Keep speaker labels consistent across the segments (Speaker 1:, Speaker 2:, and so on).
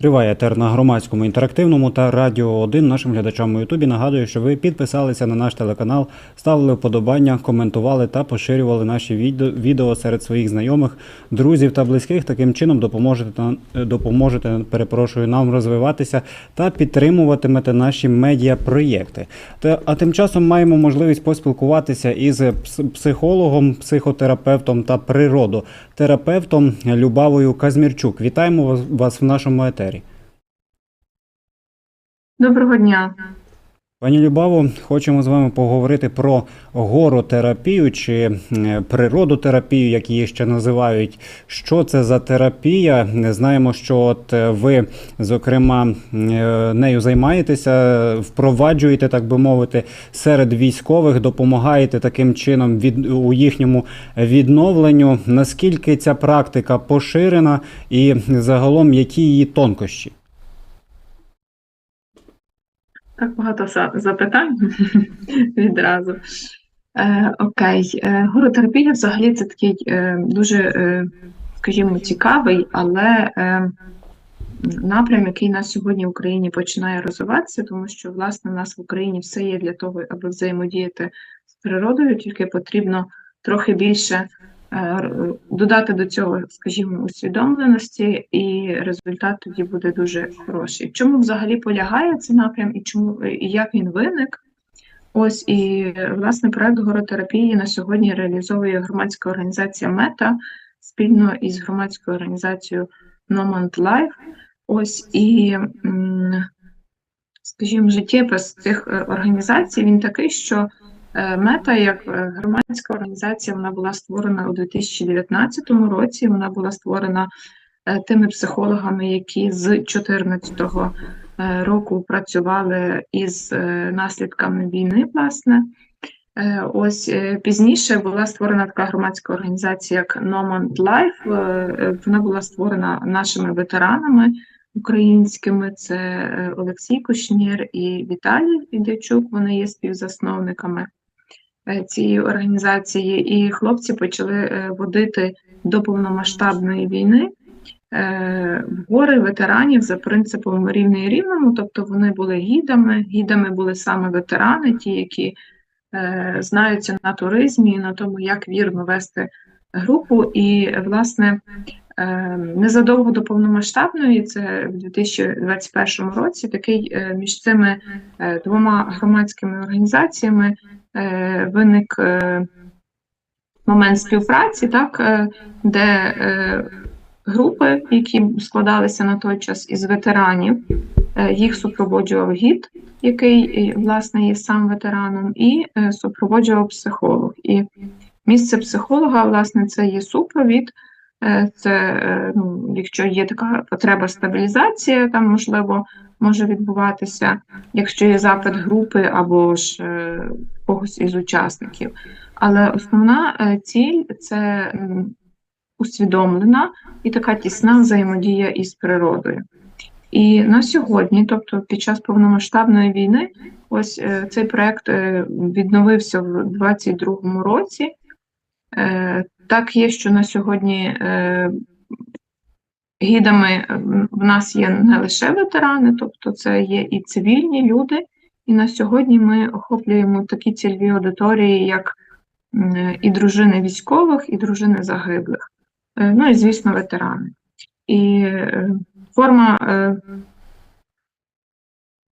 Speaker 1: Триває етер на громадському інтерактивному та радіо 1 нашим глядачам у Ютубі. Нагадую, що ви підписалися на наш телеканал, ставили вподобання, коментували та поширювали наші відео, серед своїх знайомих, друзів та близьких. Таким чином допоможете допоможете, перепрошую, нам розвиватися та підтримуватимете наші медіапроєкти. А тим часом маємо можливість поспілкуватися із психологом, психотерапевтом та природотерапевтом Любавою Казмірчук. Вітаємо вас в нашому етері.
Speaker 2: Доброго дня.
Speaker 1: Пані Любаво, хочемо з вами поговорити про горотерапію чи е, природотерапію, як її ще називають. Що це за терапія? Знаємо, що от е, ви, зокрема, е, нею займаєтеся, впроваджуєте, так би мовити, серед військових, допомагаєте таким чином від у їхньому відновленню. Наскільки ця практика поширена, і загалом які її тонкощі?
Speaker 2: Так багато за- запитань відразу. Е, окей, е, горотерапія взагалі це такий е, дуже, е, скажімо, цікавий, але е, напрям, який на сьогодні в Україні починає розвиватися, тому що власне в нас в Україні все є для того, аби взаємодіяти з природою, тільки потрібно трохи більше додати до цього, скажімо, усвідомленості, і результат тоді буде дуже хороший. Чому взагалі полягає цей напрям і чому і як він виник? Ось і е, власне проект горотерапії на сьогодні реалізовує громадська організація Мета спільно із громадською організацією Nomad Life. Ось і, скажімо, життєпис цих е, організацій він такий, що е, Мета, як е, громадська організація, вона була створена у 2019 році. Вона була створена е, тими психологами, які з 2014 е, року працювали із е, наслідками війни, власне. Е, Ось е, пізніше була створена така громадська організація, як Nomad Life. Е, е, Вона була створена нашими ветеранами українськими. Це е, Олексій Кушнір і Віталій Ідячук. Вони є співзасновниками е, цієї організації. І хлопці почали е, водити до повномасштабної війни е, в гори ветеранів за принципом рівний рівному, тобто вони були гідами. Гідами були саме ветерани, ті, які е, знаються на туризмі, і на тому, як вірно вести групу. І, власне, е, незадовго до повномасштабної, це в 2021 році, такий е, між цими е, двома громадськими організаціями е, виник е, момент співпраці, так, е, де е, групи, які складалися на той час із ветеранів, е, їх супроводжував гід, який, е, власне, є сам ветераном, і е, супроводжував психолог. І місце психолога, власне, це є супровід. Е, Це, е, ну, якщо є така потреба стабілізація, там можливо може відбуватися, якщо є запит групи або ж е, когось із учасників. Але основна е, ціль це усвідомлена і така тісна взаємодія із природою. І на сьогодні, тобто під час повномасштабної війни, ось е, цей проект е, відновився в 2022 році. Так є, що на сьогодні гідами е, в нас є не лише ветерани, тобто це є і цивільні люди. І на сьогодні ми охоплюємо такі цільові аудиторії, як і дружини військових, і дружини загиблих. Е, Ну і, звісно, ветерани. І е, форма, е,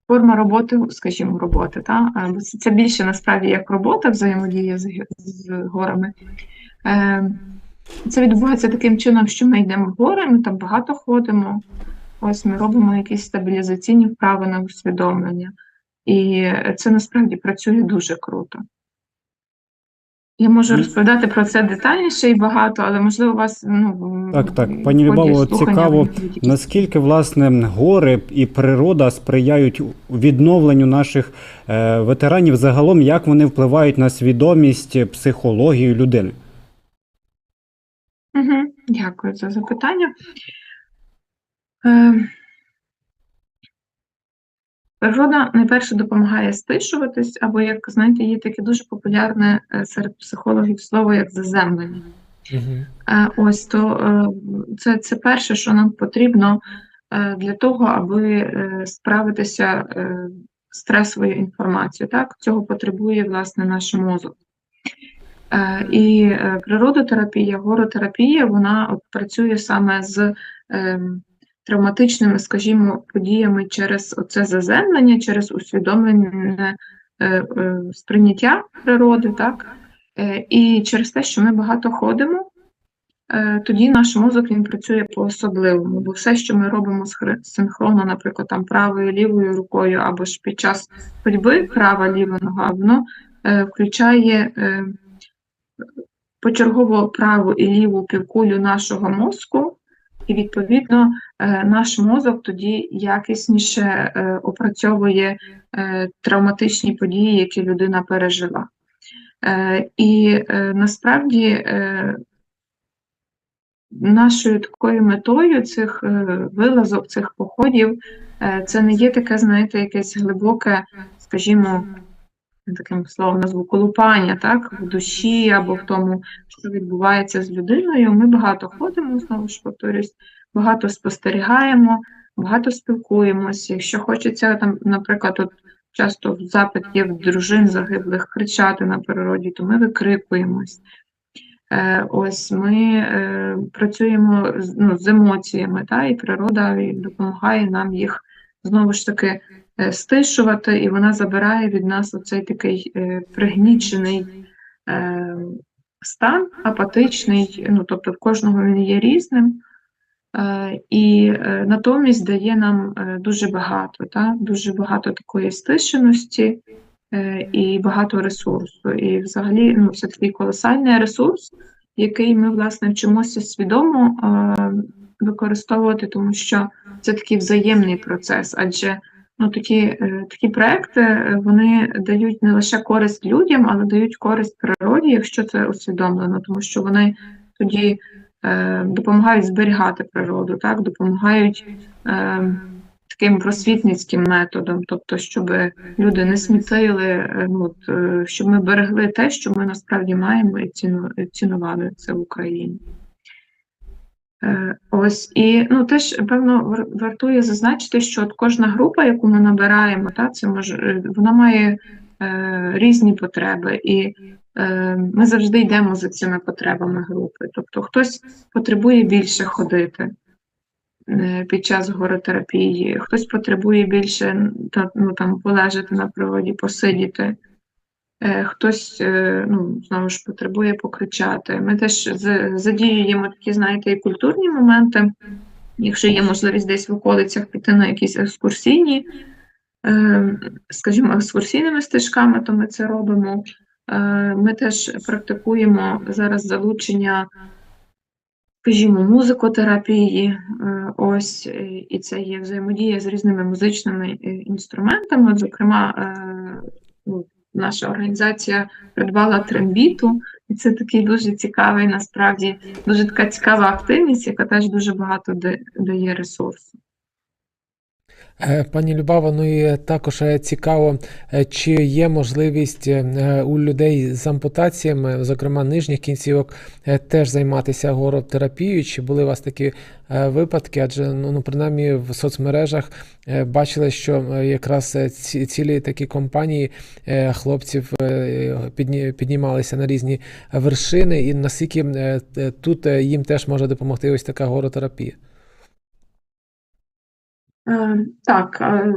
Speaker 2: форма роботи, скажімо, роботи, та? е, це більше насправді як робота взаємодія з горами. Це відбувається таким чином, що ми йдемо в гори, ми там багато ходимо. Ось ми робимо якісь стабілізаційні вправи на усвідомлення. І це насправді працює дуже круто. Я можу розповідати про це детальніше і багато, але можливо у вас ну
Speaker 1: Так, так. Пані Любаво, цікаво, Наскільки власне гори і природа сприяють відновленню наших е, ветеранів загалом, як вони впливають на свідомість, психологію людини?
Speaker 2: Угу, дякую за запитання. Е, природа найперше допомагає стишуватись, або, як знаєте, є таке дуже популярне е, серед психологів слово як заземлення. Е, Ось то е, це, це перше, що нам потрібно для того, аби справитися з стресовою інформацією. Так? Цього потребує власне наш мозок. Е, І е, природотерапія, горотерапія, вона працює саме з ем, травматичними, скажімо, подіями через оце заземлення, через усвідомлене е, сприйняття природи, так? І через те, що ми багато ходимо, тоді наш мозок він працює по-особливому, бо все, що ми робимо синхронно, наприклад, там правою лівою рукою, або ж під час ходьби права ліва нога, воно включає е, почергово праву і ліву півкулю нашого мозку, і відповідно е, наш мозок тоді якісніше е, опрацьовує е, травматичні події, які людина пережила. І насправді нашою такою метою цих вилазок, цих походів, це не є таке, знаєте, якесь глибоке, скажімо, таким словом назву колупання, так, в душі або в тому, що відбувається з людиною. Ми багато ходимо, знову ж повторюсь, багато спостерігаємо, багато спілкуємося. Якщо хочеться там, наприклад, от часто запит є в дружин загиблих кричати на природі, то ми викрикуємось. Е, Ось ми е, працюємо ну, з емоціями, та, і природа допомагає нам їх знову ж таки стишувати, і вона забирає від нас оцей такий е, пригнічений е, стан, апатичний, ну, тобто в кожного він є різним. Е, І е, натомість дає нам е, дуже багато, та? дуже багато такої стишеності е, і багато ресурсу. І взагалі ну, це такий колосальний ресурс, який ми власне вчимося свідомо е, використовувати, тому що це такий взаємний процес, адже ну, такі, е, такі проекти е, вони дають не лише користь людям, але дають користь природі, якщо це усвідомлено, тому що вони тоді е, допомагають зберігати природу, так, допомагають е, таким просвітницьким методом, тобто, щоб люди не смітили, е, ну, от, щоб ми берегли те, що ми насправді маємо і ціну, цінували це в Україні. Е, Ось і ну теж певно вартує зазначити, що от кожна група, яку ми набираємо, та це може вона має е, різні потреби, і е, ми завжди йдемо за цими потребами групи. Тобто хтось потребує більше ходити е, під час горотерапії, хтось потребує більше та, ну, там, полежати на природі, посидіти. Е, Хтось е, ну, знову ж потребує покричати. Ми теж задіюємо такі, знаєте, і культурні моменти. Якщо є можливість десь в околицях піти на якісь екскурсійні, е, скажімо, екскурсійними стежками, то ми це робимо. Ми теж практикуємо зараз залучення, скажімо, музикотерапії. Ось і це є взаємодія з різними музичними інструментами. Зокрема, ну, наша організація придбала трембіту, і це такий дуже цікавий, насправді дуже така цікава активність, яка теж дуже багато да- дає ресурсу.
Speaker 3: Е, Пані Любава, ну і також е, цікаво, е, чи є можливість е, у людей з ампутаціями, зокрема нижніх кінцівок, е, теж займатися горотерапією? Чи були у вас такі е, випадки? Адже ну, ну принаймні в соцмережах е, бачили, що е, якраз е, ці, цілі такі компанії е, хлопців е, піднімалися на різні вершини, і наскільки е, е, тут е, їм теж може допомогти ось така горотерапія?
Speaker 2: Е, Так, е,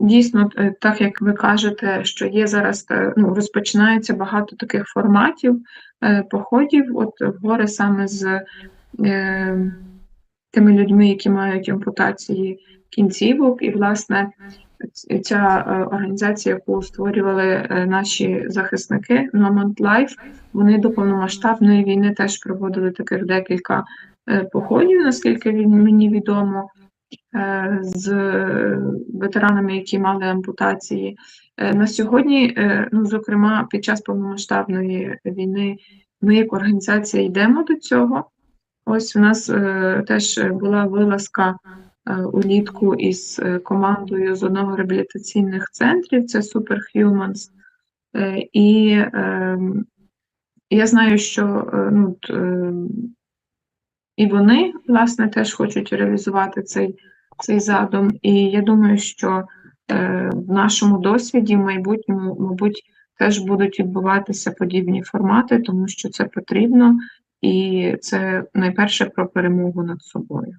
Speaker 2: дійсно, е, так як ви кажете, що є зараз, ну, розпочинається багато таких форматів походів, от гори саме з тими людьми, які мають ампутації кінцівок, і, власне, ця організація, яку створювали наші захисники Nomad Life, вони до повномасштабної війни теж проводили таких декілька походів, наскільки мені відомо з е, ветеранами, які мали ампутації. Е, На сьогодні, е, ну, зокрема, під час повномасштабної війни, ми як організація йдемо до цього. Ось у нас е, теж була вилазка е, улітку із е, командою з одного реабілітаційних центрів, це Superhumans. Е, І е, я знаю, що е, ну, е, і вони, власне, теж хочуть реалізувати цей, цей задум. І я думаю, що е, в нашому досвіді в майбутньому, мабуть, теж будуть відбуватися подібні формати, тому що це потрібно, і це найперше про перемогу над собою.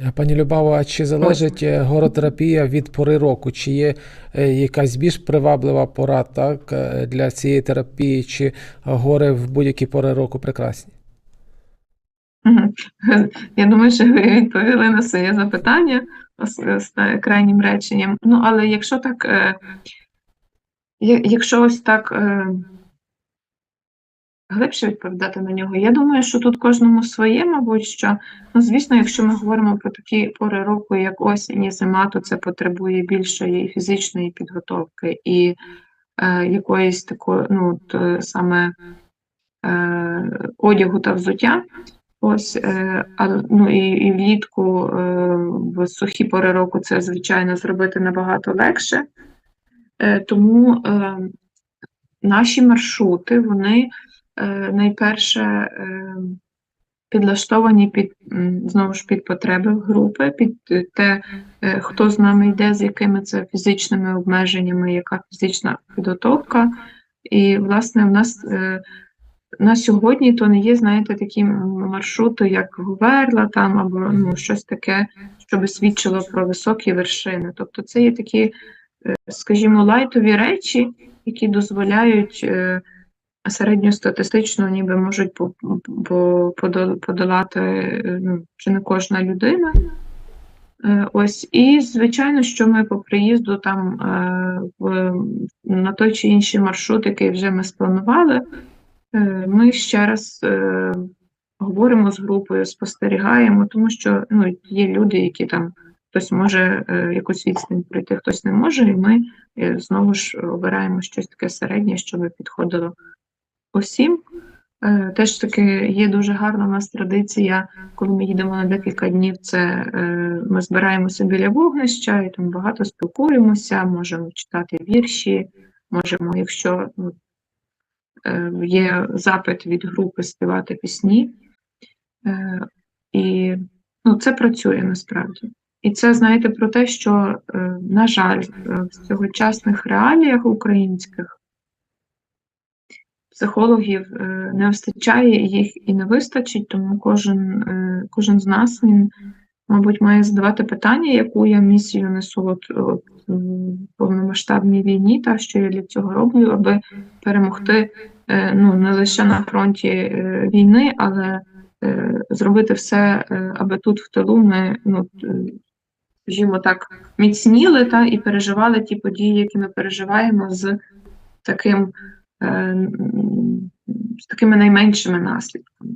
Speaker 3: Е, Пані Любаво, а чи залежить е, горотерапія від пори року? Чи є е, якась більш приваблива пора так, для цієї терапії, чи гори в будь-які пори року прекрасні?
Speaker 2: Я думаю, що ви відповіли на своє запитання з, з крайнім реченням. Ну, але якщо так, е, якщо ось так е, глибше відповідати на нього, я думаю, що тут кожному своє, мабуть, що, ну, звісно, якщо ми говоримо про такі пори року, як осінь і зима, то це потребує більшої фізичної підготовки і е, якоїсь такої, ну, от, е, саме е, одягу та взуття. Ось, е, ну і, і влітку е, в сухі пори року це, звичайно, зробити набагато легше. Е, тому наші маршрути, вони найперше підлаштовані під знову ж під потреби групи, під те, хто з нами йде, з якими це фізичними обмеженнями, яка фізична підготовка. І, власне, в нас на сьогодні то не є, знаєте, такі маршрути, як Гуверла там або ну, щось таке, що би свідчило про високі вершини. Тобто це є такі, е, скажімо, лайтові речі, які дозволяють е, середньостатистично ніби можуть по- по- подол- подолати е, ну, чи не кожна людина. Ось, і звичайно, що ми по приїзду там в, на той чи інший маршрут, який вже ми спланували, Ми ще раз е, говоримо з групою, спостерігаємо, тому що ну, є люди, які там хтось може е, якусь відстань пройти, хтось не може, і ми е, знову ж обираємо щось таке середнє, щоб підходило усім. Е, Теж таки є дуже гарна у нас традиція, коли ми їдемо на декілька днів, це е, ми збираємося біля вогнища і там багато спілкуємося, можемо читати вірші, можемо, якщо ну, е, є запит від групи співати пісні. Е, І ну, це працює насправді. І це, знаєте, про те, що, е, на жаль, е, в сьогочасних реаліях українських психологів е, не вистачає, їх і не вистачить, тому кожен, е, кожен з нас він, мабуть, має задавати питання, яку я місію несу от, от, в повномасштабній війні, та що я для цього роблю, аби перемогти е, ну, не лише на фронті е, війни, але е, зробити все, е, аби тут в тилу ми, ну, е, скажімо так, міцніли та, і переживали ті події, які ми переживаємо з таким, е, з такими найменшими наслідками.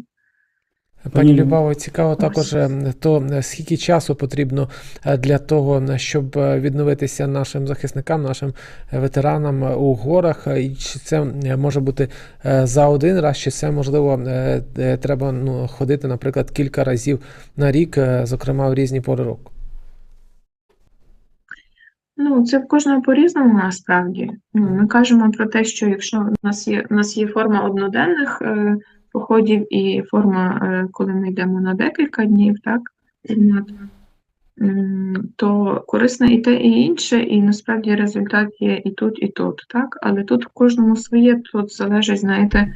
Speaker 3: Пані Любаво, цікаво також, е, то е, скільки часу потрібно е, для того, щоб відновитися нашим захисникам, нашим ветеранам у горах, і чи це може бути за один раз, чи це можливо треба ну, ходити, наприклад, кілька разів на рік, зокрема в різні пори року.
Speaker 2: Ну, це в кожного по-різному насправді. Ну, ми кажемо про те, що якщо в нас є, в нас є форма одноденних походів і форма, е, коли ми йдемо на декілька днів, так, то корисне і те, і інше, і насправді результат є і тут, і тут, так? Але тут в кожному своє, тут залежить, знаєте,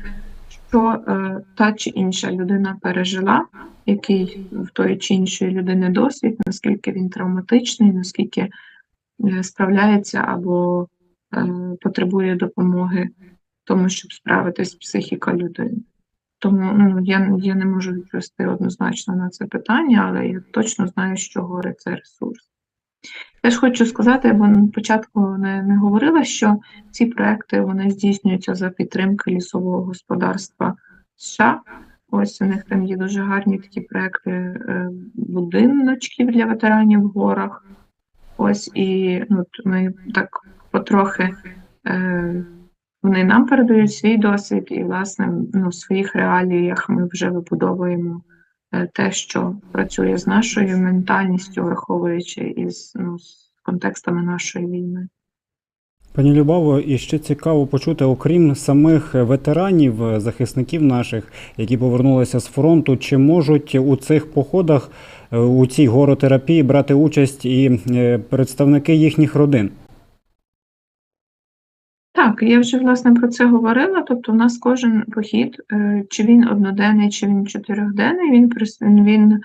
Speaker 2: що е, та чи інша людина пережила, який в тої чи іншої людини досвід, наскільки він травматичний, наскільки е, справляється або е, потребує допомоги тому, щоб справитись з психіка людини. Тому ну, я, я не можу відповісти однозначно на це питання, але я точно знаю, що гори це ресурс. Теж хочу сказати, бо на початку не, не говорила, що ці проекти вони здійснюються за підтримки лісового господарства США. Ось у них там є дуже гарні такі проекти е, будиночків для ветеранів в горах. Ось і ну, ми так потрохи е, вони нам передають свій досвід, і, власне, ну, в своїх реаліях ми вже вибудовуємо е, те, що працює з нашою ментальністю, враховуючи із ну, з контекстами нашої війни.
Speaker 1: Пані Любаво, і ще цікаво почути, окрім самих ветеранів, е, захисників наших, які повернулися з фронту, чи можуть у цих походах, е, у цій горотерапії брати участь і представники їхніх родин?
Speaker 2: Так, я вже власне про це говорила. Тобто, у нас кожен похід, е, чи він одноденний, чи він чотирьохденний, він він е,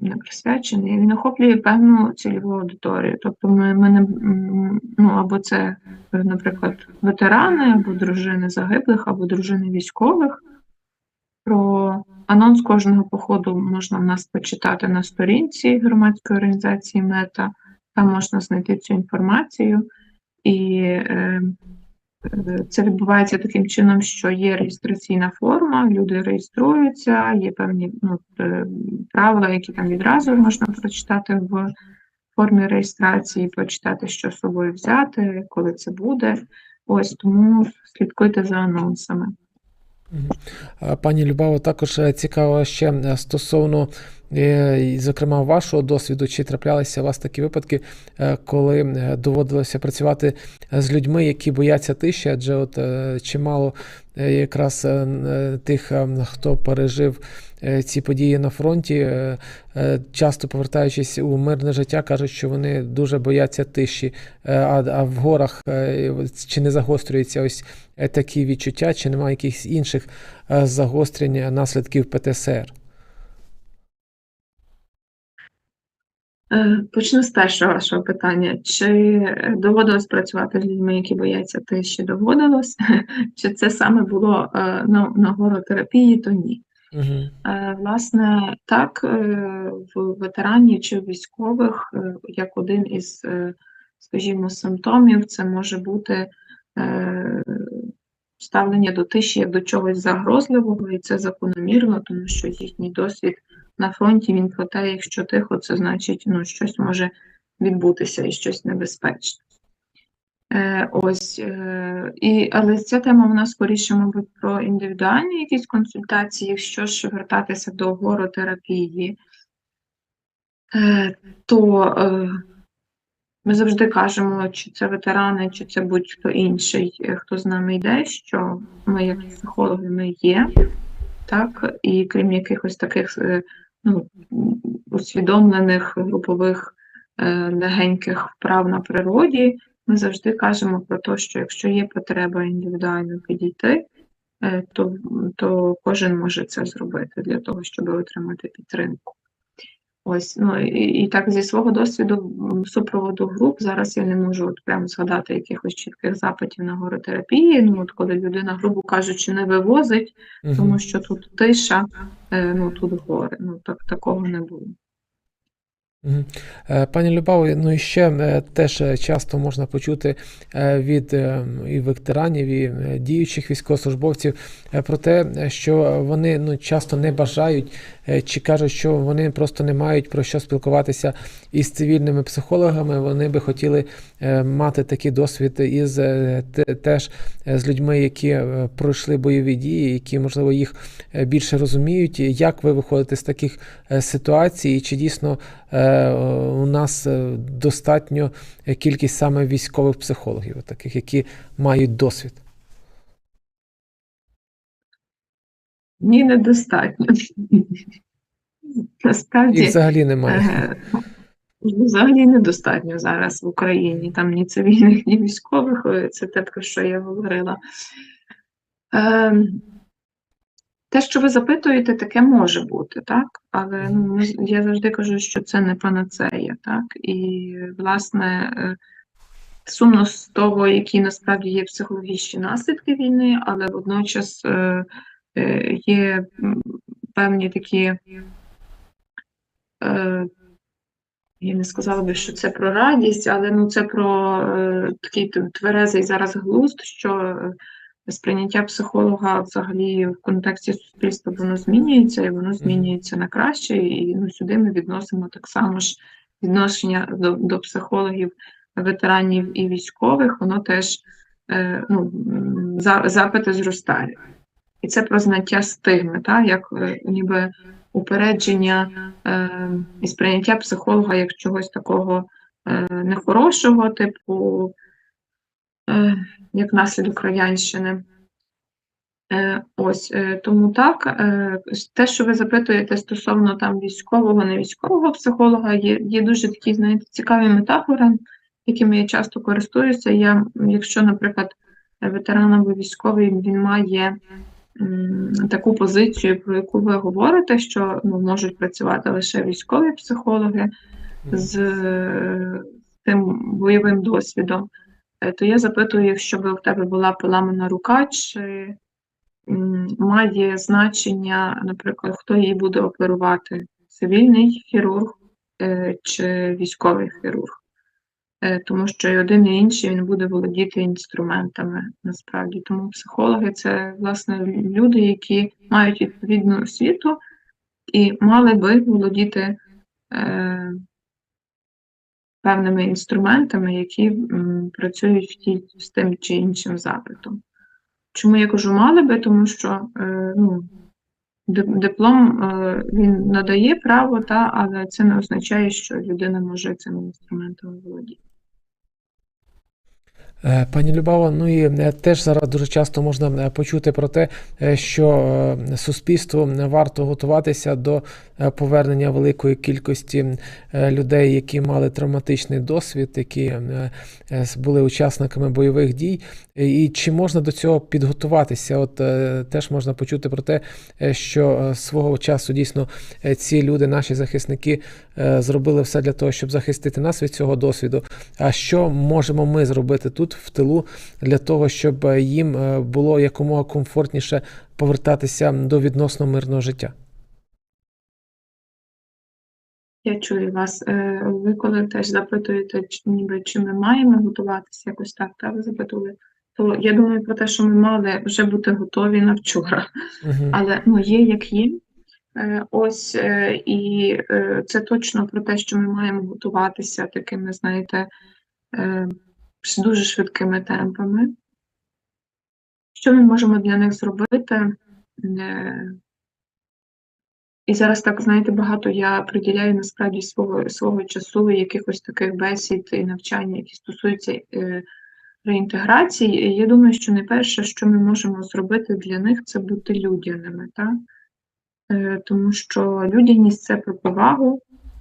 Speaker 2: не присвячений, він охоплює певну цільову аудиторію. Тобто, ми, ми не ну або це, е, наприклад, ветерани, або дружини загиблих, або дружини військових. Про анонс кожного походу можна в нас почитати на сторінці громадської організації Мета. Там можна знайти цю інформацію. І е, е, це відбувається таким чином, що є реєстраційна форма, люди реєструються, є певні ну, е, правила, які там відразу можна прочитати в формі реєстрації, почитати, що з собою взяти, коли це буде. Ось тому слідкуйте за анонсами.
Speaker 3: Пані Любаво, також е, цікаво ще стосовно, і, зокрема, вашого досвіду, чи траплялися у вас такі випадки, е, коли е, доводилося працювати з людьми, які бояться тиші, адже от е, чимало е, якраз е, е, тих, е, хто пережив е, ці події на фронті, е, е, часто повертаючись у мирне життя, кажуть, що вони дуже бояться тиші. Е, А, в горах е, чи не загострюються ось е, такі відчуття, чи немає якихось інших е, загострень наслідків ПТСР?
Speaker 2: Почну з першого вашого питання. Чи доводилось працювати з людьми, які бояться тиші? Доводилось? Чи це саме було е, на, на горотерапії, то ні.
Speaker 3: Угу.
Speaker 2: Е, Власне, так, е, в ветеранів чи військових, е, як один із, е, скажімо, симптомів, це може бути е, ставлення до тиші як до чогось загрозливого, і це закономірно, тому що їхній досвід на фронті він про те, якщо тихо, це значить, ну, щось може відбутися і щось небезпечне. Е, ось, е, і, але ця тема вона скоріше, мабуть, про індивідуальні якісь консультації, якщо ж вертатися до горотерапії, е, то е, ми завжди кажемо, чи це ветерани, чи це будь-хто інший, е, хто з нами йде, що ми, як психологи, ми є, так, і крім якихось таких е, ну, усвідомлених групових е, легеньких вправ на природі, ми завжди кажемо про те, що якщо є потреба індивідуально підійти, е, то, то кожен може це зробити для того, щоб отримати підтримку. Ось, ну і, і так зі свого досвіду супроводу груп зараз я не можу от прямо згадати якихось чітких запитів на горотерапії. Ну, от коли людина, грубо кажучи, не вивозить, тому що тут тиша, е, ну тут гори. Ну так такого не було.
Speaker 3: Е, Пані Любаво, ну і ще е, теж е, часто можна почути від і ветеранів, і діючих військовослужбовців про те, що вони ну, часто не бажають чи кажуть, що вони просто не мають про що спілкуватися із цивільними психологами. Вони би хотіли е, мати такий досвід із е, теж е, з людьми, які пройшли бойові дії, які, можливо, їх більше розуміють. Як ви виходите з таких ситуацій, і чи дійсно у нас достатньо кількість саме військових психологів, таких, які мають досвід?
Speaker 2: Ні, недостатньо. Насправді.
Speaker 3: Їх взагалі немає.
Speaker 2: Взагалі недостатньо зараз в Україні, там ні цивільних, ні військових, це те, про що я говорила. Е, Те, що ви запитуєте, таке може бути, так? Але ну, я завжди кажу, що це не панацея, так? І, власне, е, сумно з того, які насправді є психологічні наслідки війни, але водночас е, е, є певні такі. Е, я не сказала би, що це про радість, але ну це про е, такий тверезий зараз глузд, що е, сприйняття психолога взагалі в контексті суспільства воно змінюється, і воно змінюється на краще. І ну, сюди ми відносимо так само ж відношення до, до психологів, ветеранів і військових, воно теж е, ну, за, запити зростають. І це про знаття стигми, та, як е, ніби упередження е, і сприйняття психолога як чогось такого е, нехорошого, типу е, як наслідок радянщини. Е, Ось тому так, те, що ви запитуєте стосовно там військового, не військового психолога, є, є дуже такі, знаєте, цікаві метафори, якими я часто користуюся. Я, якщо, наприклад, ветеран або військовий він має таку позицію, про яку ви говорите, що ну, можуть працювати лише військові психологи з тим бойовим досвідом, е, то я запитую, якщо б у тебе була поламана рука, чи має значення, наприклад, хто її буде оперувати: цивільний хірург е, чи військовий хірург. Е, Тому що і один, і інший він буде володіти інструментами насправді. Тому психологи це власне люди, які мають відповідну освіту і мали би володіти е, певними інструментами, які м, працюють в тій, з тим чи іншим запитом. Чому я кажу мали би? Тому що е, ну, диплом е, він надає право, та, але це не означає, що людина може цими інструментами володіти.
Speaker 3: Е, Пані Любава, ну і е, теж зараз дуже часто можна е, почути про те, що суспільству варто готуватися до повернення великої кількості людей, які мали травматичний досвід, які були учасниками бойових дій. І чи можна до цього підготуватися? От теж можна почути про те, що свого часу дійсно ці люди, наші захисники, зробили все для того, щоб захистити нас від цього досвіду. А що можемо ми зробити тут в тилу для того, щоб е, їм е, було якомога комфортніше повертатися до відносно мирного життя?
Speaker 2: Я чую вас. Е, Ви коли теж запитуєте, ніби, чи ми маємо готуватися якось так, та ви запитували, то я думаю про те, що ми мали вже бути готові на вчора.
Speaker 3: Угу.
Speaker 2: Але ну, є як є. Е, Ось е, і е, це точно про те, що ми маємо готуватися такими, знаєте, дуже швидкими темпами. Що ми можемо для них зробити? І зараз так, знаєте, багато я приділяю насправді свого, свого часу якихось таких бесід і навчання, які стосуються е, реінтеграції. І я думаю, що найперше, що ми можемо зробити для них, це бути людяними. Так? Е, Тому що людяність це про повагу,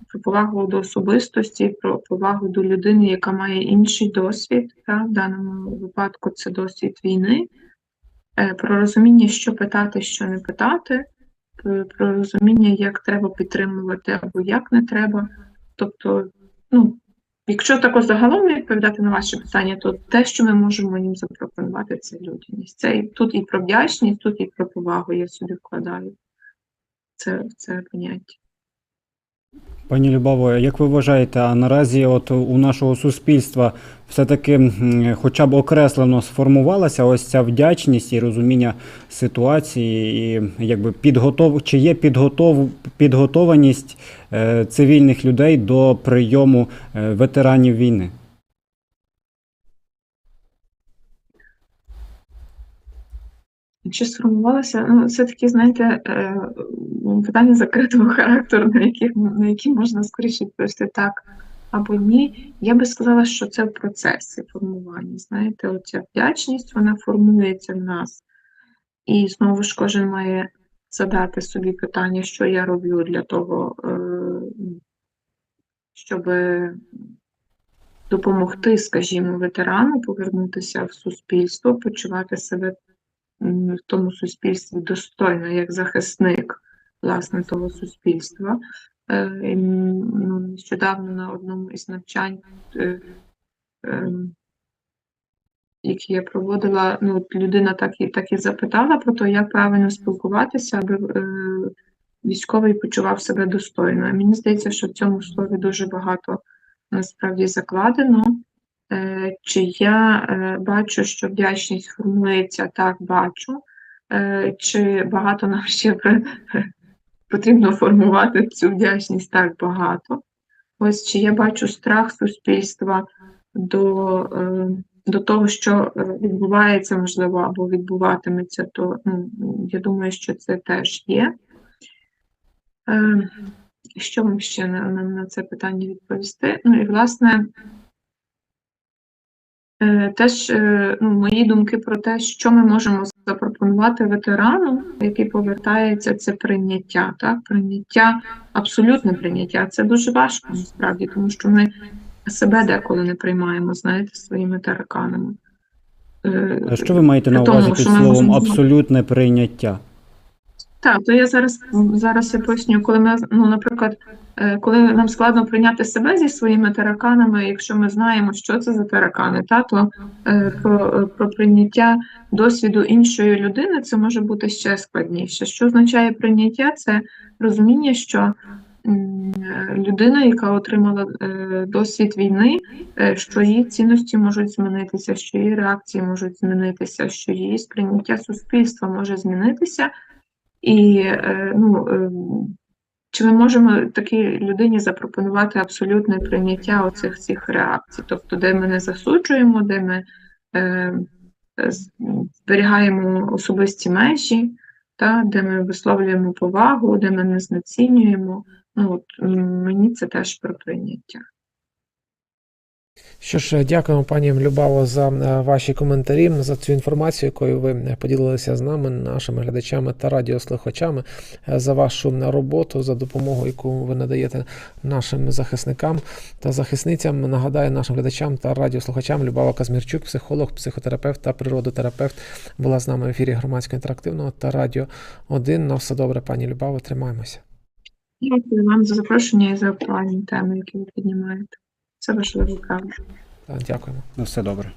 Speaker 2: про повагу до особистості, про повагу до людини, яка має інший досвід. Так? В даному випадку це досвід війни, Е, про розуміння, що питати, що не питати, про- про розуміння, як треба підтримувати або як не треба. Тобто, ну, якщо тако загалом відповідати на ваше питання, то те, що ми можемо їм запропонувати, це людяність. Це тут і про вдячність, тут і про повагу я сюди вкладаю. Це, це поняття.
Speaker 1: Пані Любаво, як ви вважаєте, а наразі от у нашого суспільства все-таки хоча б окреслено сформувалася ось ця вдячність і розуміння ситуації, і якби підготов... чи є підготов... підготованість е, цивільних людей до прийому е, ветеранів війни?
Speaker 2: Чи сформувалося? Ну, це такі, знаєте, е, питання закритого характеру, на які, на які можна скоріше відповісти так або ні. Я би сказала, що це в процесі формування. Знаєте, оця вдячність вона формується в нас. І знову ж кожен має задати собі питання, що я роблю для того, е, щоб допомогти, скажімо, ветерану повернутися в суспільство, почувати себе в тому суспільстві достойно, як захисник власне того суспільства. Е, ну, Нещодавно на одному із навчань, е, ем, які я проводила, ну, людина так і, так і запитала про те, як правильно спілкуватися, аби е, військовий почував себе достойно. Мені здається, що в цьому слові дуже багато насправді закладено. Е, Чи я е, бачу, що вдячність формується, так бачу. Е, Чи багато нам ще потрібно формувати цю вдячність так багато. Ось чи я бачу страх суспільства до, до того, що відбувається, можливо, або відбуватиметься, то ну, я думаю, що це теж є. Що вам ще на, на, це питання відповісти? Ну і власне, Теж е, ну, мої думки про те, що ми можемо запропонувати ветерану, який повертається, це прийняття. Так? Прийняття, абсолютне прийняття. Це дуже важко насправді, тому що ми себе деколи не приймаємо, знаєте, своїми тараканами. Е,
Speaker 1: А що ви маєте на
Speaker 2: При тому,
Speaker 1: увазі під словом
Speaker 2: можемо-
Speaker 1: абсолютне прийняття?
Speaker 2: Так, то я зараз зараз я поясню, коли ми, ну, наприклад, е, коли нам складно прийняти себе зі своїми тараканами, якщо ми знаємо, що це за таракани, та то е, про, про прийняття досвіду іншої людини це може бути ще складніше. Що означає прийняття? Це розуміння, що людина, яка отримала е, досвід війни, що її цінності можуть змінитися, що її реакції можуть змінитися, що її сприйняття суспільства може змінитися. І е, ну, е, чи ми можемо такій людині запропонувати абсолютне прийняття оцих цих реакцій? Тобто, де ми не засуджуємо, де ми е, зберігаємо особисті межі, та, де ми висловлюємо повагу, де ми не знецінюємо. Ну, от, мені це теж про прийняття.
Speaker 3: Що ж, дякуємо пані Любаво за е, ваші коментарі, за цю інформацію, якою ви е, поділилися з нами, нашими глядачами та радіослухачами, е, за вашу роботу, за допомогу, яку ви надаєте нашим захисникам та захисницям. Нагадаю нашим глядачам та радіослухачам Любава Казмірчук, психолог, психотерапевт та природотерапевт, була з нами в ефірі громадського інтерактивного та радіо 1. На все добре, пані Любаво, тримаємося.
Speaker 2: Дякую вам за запрошення і за актуальні теми, які ви піднімаєте. Це важливо, правда.
Speaker 3: Та, Дякуємо.
Speaker 1: На все добре.